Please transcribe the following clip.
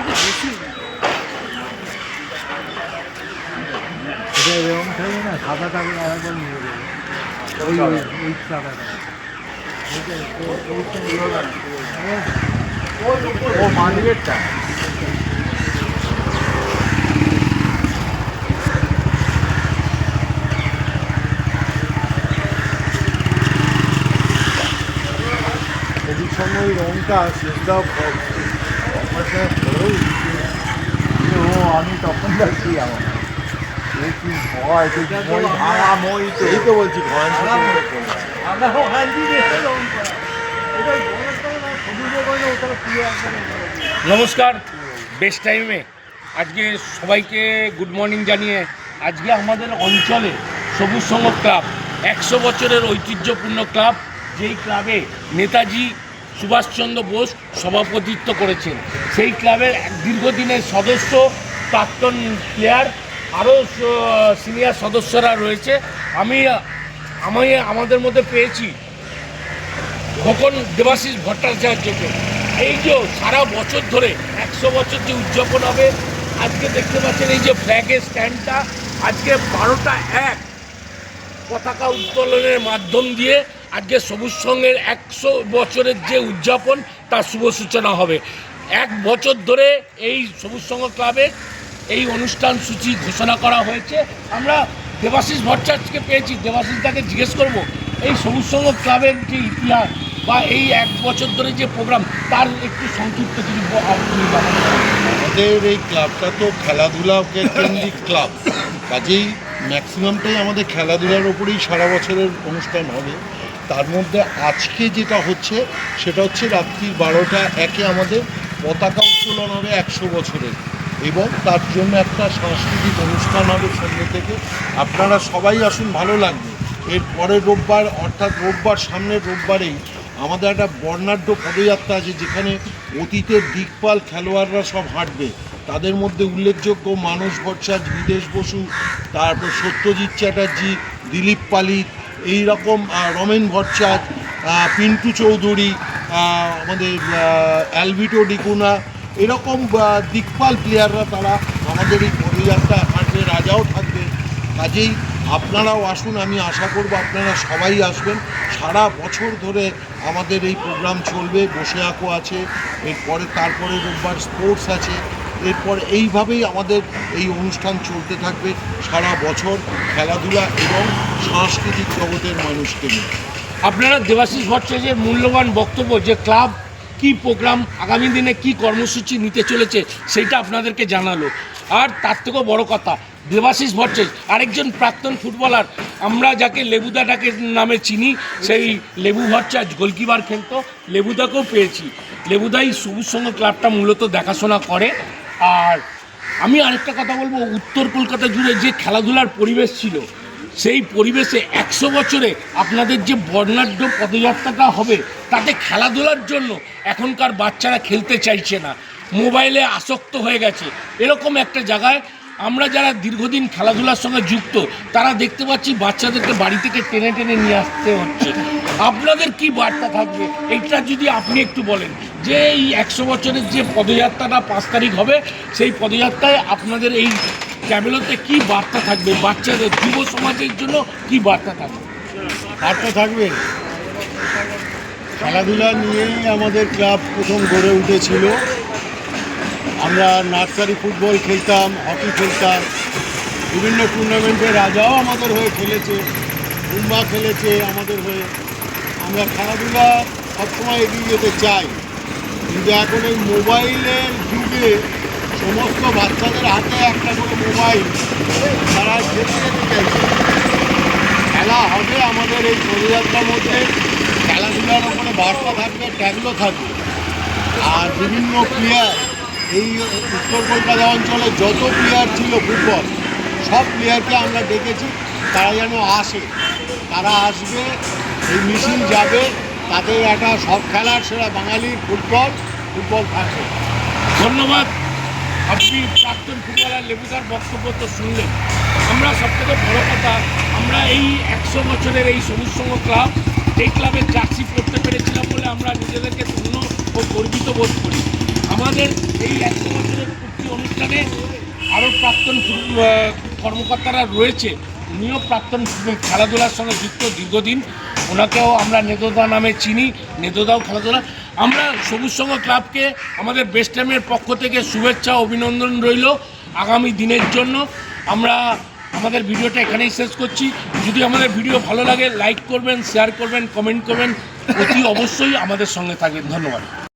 তাতে বেশি এটা এরকম থাকে না সাদা টাকা আরেকবার নিয়ে যাবে ওই ওই ওই টাকাটা ওইটা ও- ওইটা ইয়ে হবে না। ও মান্ডিগেটটা ছবির সঙ্গে ওই রঙটা সেটাও ও আমি তখন যাচ্ছি আমার এই কি ভয় তুই মই ভাঙা মই তো এই তো বলছি ভয় আমরা ওখান দিয়ে এরকম করা। এটা বড় করে না, ছবি দিয়ে করে না, ওটা পুরো একবারে নমস্কার বেস্ট টাইমে আজকে সবাইকে গুড মর্নিং জানিয়ে আজকে আমাদের অঞ্চলে সবুজ সংঘ ক্লাব একশো বছরের ঐতিহ্যপূর্ণ ক্লাব যেই ক্লাবে নেতাজি সুভাষচন্দ্র বোস সভাপতিত্ব করেছেন। সেই ক্লাবের দীর্ঘদিনের সদস্য, প্রাক্তন প্লেয়ার আরও সিনিয়র সদস্যরা রয়েছে। আমি আমি আমাদের মধ্যে পেয়েছি খোকন দেবাশিস ভট্টাচার্যকে। এই যে সারা বছর ধরে একশো বছর যে উদযাপন হবে, আজকে দেখতে পাচ্ছেন এই যে ফ্ল্যাগের স্ট্যান্ডটা আজকে বারোটা এক পতাকা উত্তোলনের মাধ্যম দিয়ে আজকে সবুজ সঙ্গের একশো বছরের যে উদযাপন, তার শুভ সূচনা হবে। এক বছর ধরে এই সবুজ সংঘ ক্লাবের এই অনুষ্ঠান সূচি ঘোষণা করা হয়েছে। আমরা দেবাশিস ভট্টাচার্যকে পেয়েছি। দেবাশিস তাকে জিজ্ঞেস করব, এই সবুজ সংঘ ক্লাবের যে ইতিহাস বা এই এক বছর ধরে যে প্রোগ্রাম, তার একটু সংক্ষিপ্ত কিছু। আমাদের এই ক্লাবটা তো খেলাধুলাকে কেন্দ্রিক ক্লাব। কাজেই ম্যাক্সিমামটাই আমাদের খেলাধুলার ওপরেই সারা বছরের অনুষ্ঠান হবে। তার মধ্যে আজকে যেটা হচ্ছে, সেটা হচ্ছে রাত্রি বারোটা একে আমাদের পতাকা উত্তোলন হবে একশো বছরের। এবং তার জন্য একটা সাংস্কৃতিক অনুষ্ঠান হবে সন্ধ্যে থেকে। আপনারা সবাই আসুন, ভালো লাগবে। এর পরের রোববার, অর্থাৎ রোববার সামনের রোববারেই আমাদের একটা বর্ণাঢ্য পদযাত্রা আছে, যেখানে অতীতের দিকপাল খেলোয়াড়রা সব হাঁটবে। তাদের মধ্যে উল্লেখযোগ্য মানস ভট্টাচার্য, বিদেশ বসু, তারপর সত্যজিৎ চ্যাটার্জি, দিলীপ পালিত এই রকম রমেন ভট্টাচার্য পিন্টু চৌধুরী আমাদের অ্যালভিটো ডিকুনা এরকম দিকপাল প্লেয়াররা তারা আমাদের এই পদযাত্রা হাঁটবে রাজাও থাকবে। কাজেই আপনারাও আসুন, আমি আশা করব আপনারা সবাই আসবেন। সারা বছর ধরে আমাদের এই প্রোগ্রাম চলবে, বসে আঁকো আছে, এরপরে, তারপরে রোববার স্পোর্টস আছে। এরপর এইভাবেই আমাদের এই অনুষ্ঠান চলতে থাকবে সারা বছর খেলাধুলা এবং সাংস্কৃতিক জগতের মানুষকে নিয়ে। আপনারা দেবাশিস ভট্টাচার্যের মূল্যবান বক্তব্য, যে ক্লাব কি প্রোগ্রাম, আগামী দিনে কি কর্মসূচি নিতে চলেছে সেইটা আপনাদেরকে জানালো। আর তার থেকেও বড় কথা, দেবাশিস ভট্টাচার্য আরেকজন প্রাক্তন ফুটবলার, আমরা যাকে লেবুদা ডাকে নামে চিনি, সেই লেবু ভট্টাচার্য গোলকিপার খেলতো, লেবুদাকেও পেয়েছি। লেবুদাই সবুজ সংঘ ক্লাবটা মূলত দেখাশোনা করে। আর আমি আরেকটা কথা বলব, উত্তর কলকাতা জুড়ে যে খেলাধুলার পরিবেশ ছিল, সেই পরিবেশে একশো বছরে আপনাদের যে বর্ণাঢ্য পদযাত্রাটা হবে, তাতে খেলাধুলার জন্য এখনকার বাচ্চারা খেলতে চাইছে না। মোবাইলে আসক্ত হয়ে গেছে। এরকম একটা জায়গায় আমরা যারা দীর্ঘদিন খেলাধুলার সঙ্গে যুক্ত, তারা দেখতে পাচ্ছি বাচ্চাদেরকে বাড়ি থেকে টেনে টেনে নিয়ে আসতে হচ্ছে। আপনাদের কি বার্তা থাকবে? এইটা যদি আপনি একটু বলেন যে এই একশো বছরের যে পদযাত্রাটা পাঁচ তারিখ হবে, সেই পদযাত্রায় আপনাদের এই ট্রাভেলোতে কি বার্তা থাকবে? বাচ্চাদের, যুব সমাজের জন্য কি বার্তা থাকবে? বার্তা থাকবে। খেলাধুলা নিয়েই আমাদের ক্লাব প্রথম গড়ে উঠেছিল। আমরা নার্সারি ফুটবল খেলতাম, হকি খেলতাম। বিভিন্ন টুর্নামেন্টে রাজাও আমাদের হয়ে খেলেছে উম্মা খেলেছে আমাদের হয়ে। আমরা খেলাধুলা সবসময় এগিয়ে যেতে চাই। কিন্তু এখন এই মোবাইলের যুগে সমস্ত বাচ্চাদের হাতে একটা করে মোবাইল, তারা খেলতে যেতে চাইছে। খেলা হবে আমাদের এই পদযাত্রার মধ্যে। খেলাধুলার ওপরে বার্তা থাকবে ট্যাগলো থাকবে। আর বিভিন্ন প্লেয়ার এই উত্তর কলকাতা অঞ্চলে যত প্লেয়ার ছিল ফুটবল সব প্লেয়ারকে আমরা ডেকেছি তারা যেন আসে। তারা আসবে, এই মিছিল যাবে তাতে একটা সব খেলার সেরা বাঙালির ফুটবল ফুটবল থাকবে। ধন্যবাদ। আপনি প্রাক্তন ফুটবলার লেবুদার বক্তব্য তো শুনলেন। আমরা সবথেকে বড় কথা, আমরা এই একশো বছরের এই সবুজ সংঘ ক্লাব এই ক্লাবের জার্সি পড়তে পেরেছিলাম বলে আমরা নিজেদেরকে ধন্য ও গর্বিত বোধ করি। আমাদের এই একশো বছরের পূর্তি অনুষ্ঠানে আরও প্রাক্তন কর্মকর্তারা রয়েছে। উনিও প্রাক্তন খেলাধুলার সঙ্গে যুক্ত দীর্ঘদিন। ওনাকেও আমরা নেতদা নামে চিনি। নেতদাও খেলাধুলা। আমরা সবুজ সংঘ ক্লাবকে আমাদের বেস্ট টাইমের পক্ষ থেকে শুভেচ্ছা, অভিনন্দন রইল আগামী দিনের জন্য। আমরা আমাদের ভিডিওটা এখানেই শেষ করছি। যদি আমাদের ভিডিও ভালো লাগে লাইক করবেন শেয়ার করবেন কমেন্ট করবেন, অতি অবশ্যই আমাদের সঙ্গে থাকবেন। ধন্যবাদ।